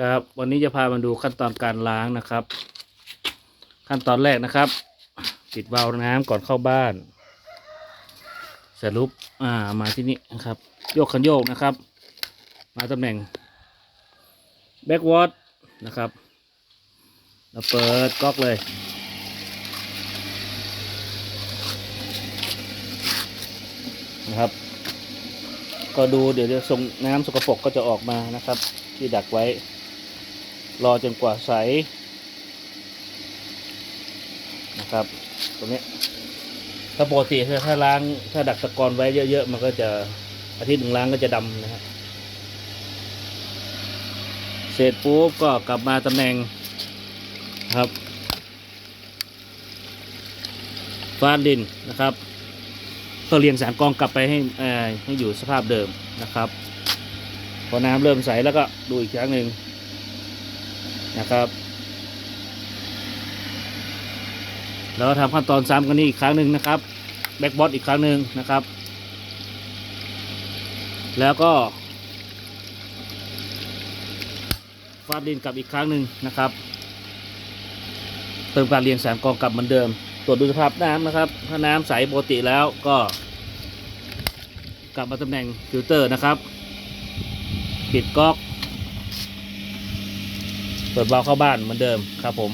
ครับ วันนี้จะพามาดูขั้นตอนการล้างนะครับ ขั้นตอนแรกนะครับ ปิดวาล์วน้ำก่อนเข้าบ้าน เสร็จรุปอ่ามาที่นี่นะครับ โยกคันโยกนะครับ มาตำแหน่งแบ็กวอตนะครับเราเปิดก๊อกเลยนะครับ ก็ดูเดี๋ยวจะส่งน้ำสกปรกก็จะออกมานะครับ ที่ดักไว้ รอจนกว่าใสนะครับตรงนี้ถ้าปกติถ้าถ้าล้างถ้าดักตะกอนไว้เยอะๆมันก็จะอาทิตย์หนึ่งล้างก็จะดำนะครับเสร็จปุ๊บก็กลับมาตำแหน่งครับฟาดดินนะครับ ก็เรียงสารกองกลับไปให้เอ่อให้อยู่สภาพเดิมนะครับ พอน้ำเริ่มใสแล้วก็ดูอีกครั้งหนึ่ง นะครับแล้วก็ทำขั้นตอนซ้ำกันนี่อีกครั้งหนึ่งนะครับแบ็กบอสอีกครั้งหนึ่งนะครับ แล้วก็ฟาดดินกลับอีกครั้งหนึ่งนะครับเติมการเรียงสารกองกลับเหมือนเดิม ตรวจดูสภาพน้ำนะครับ ถ้าน้ำใสปกติแล้วก็กลับมาตำแหน่งฟิลเตอร์นะครับ ปิดก๊อก เปิดวาล์วเข้าบ้านเหมือนเดิมครับผม